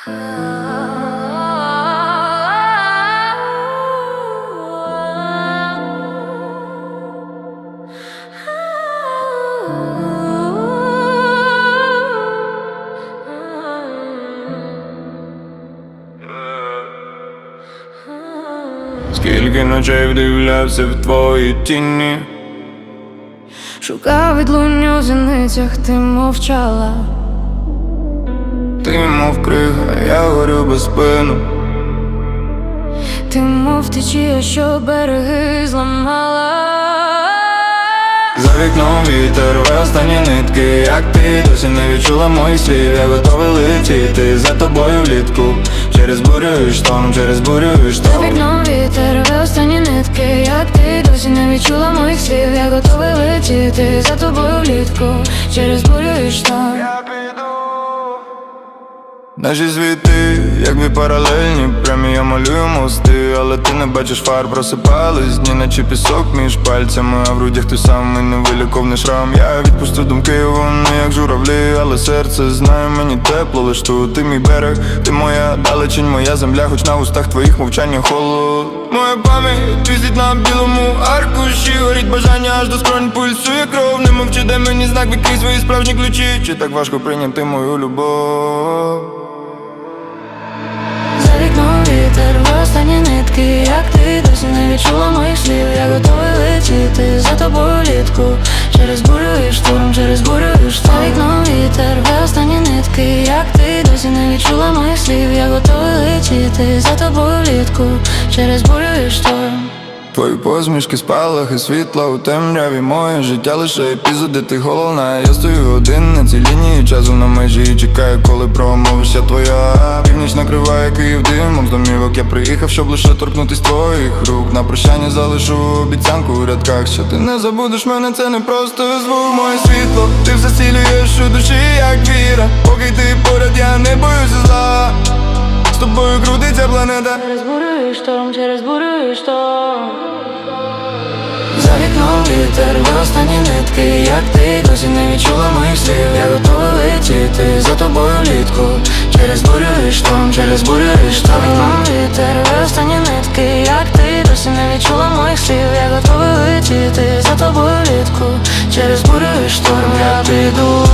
Скільки ночей вдивлявся в твої тіні Шукав відлунню в зіницях, ти мовчала. Ти мов крига, я горю без спину. Ти мов течія, що береги зламала. За вікном вітер, рве останні нитки. Як ти досі не відчула моїх слів? Я готовий летіти за тобою влітку. Через бурю і шторм, через бурю і За вікном вітер, рве останні нитки, як ти досі не відчула моїх слів. Я готовий летіти за тобою влітку. Через бурю і шторм. Наші світи, як дві паралельні, прямі я малюю мости, але ти не бачиш фар, просипались дні, наче пісок між пальцями, а в грудях той самий невиліковний шрам. Я відпустив думки, вони як журавлі, але серце знає мені тепло, лиш тут ти мій берег, ти моя далечінь, моя земля, хоч на устах твоїх мовчання холод. Моя пам'ять візить на білому аркуші, горить бажання аж до скронь пульсує кров, не мовчи, де мені знак, відкрий свої справжні ключі. Чи так важко прийняти мою любов? Останні як ти досі не відчула моїх слів. Я готовий летіти за тобою літку через бурю і штурм, через бурю і штурм За вікном вітер, рве останні нитки, як ти досі не відчула моїх слів. Я готовий летіти за тобою літку через бурю і шторм. Твої посмішки, спалахи, світла у темряві Моє життя лише епізоди, ти головна Я стою один на цій лінії часу на межі І чекаю, коли промовишся твоя. Північ накриває Київ димом з домівок Я приїхав, щоб лише торкнутись твоїх рук. На прощання залишу обіцянку у рядках Що ти не забудеш мене, це не просто звук. Моє світло, ти все цілюєш у душі, як віра. Поки ти поряд, я не боюся зла. З тобою крутиться планета Через бурю і шторм, через бурю і шторм. За вікном вітер, ви останні нитки, як ти досі не відчула моїх слів? Я готовий летіти за тобою влітку. Через бурю і шторм, через бурю і шторм. За вікном вітер, ви останні нитки, як ти досі не відчула моїх слів? Я готовий летіти за тобою влітку. Через бурю і шторм я піду